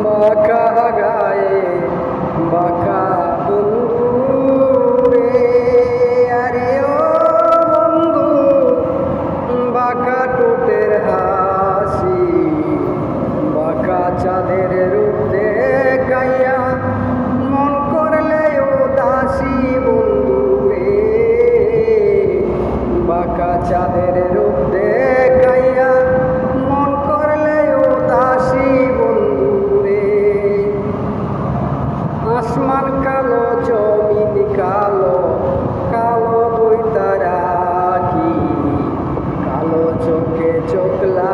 বাঁকা গায়ে, বাঁকা বন্ধুরে আরে ও বন্ধু, বাঁকা টোটের হাসি, বাঁকা চাঁদের রূপ দেখাইয়া মন করলে উদাসী বন্ধুরে। বাঁকা চাঁদের রূপ আসমান কালো জমিন কালো কালো বই তারা কি? কালো চোখে চোখলা